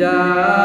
জাহান্নাম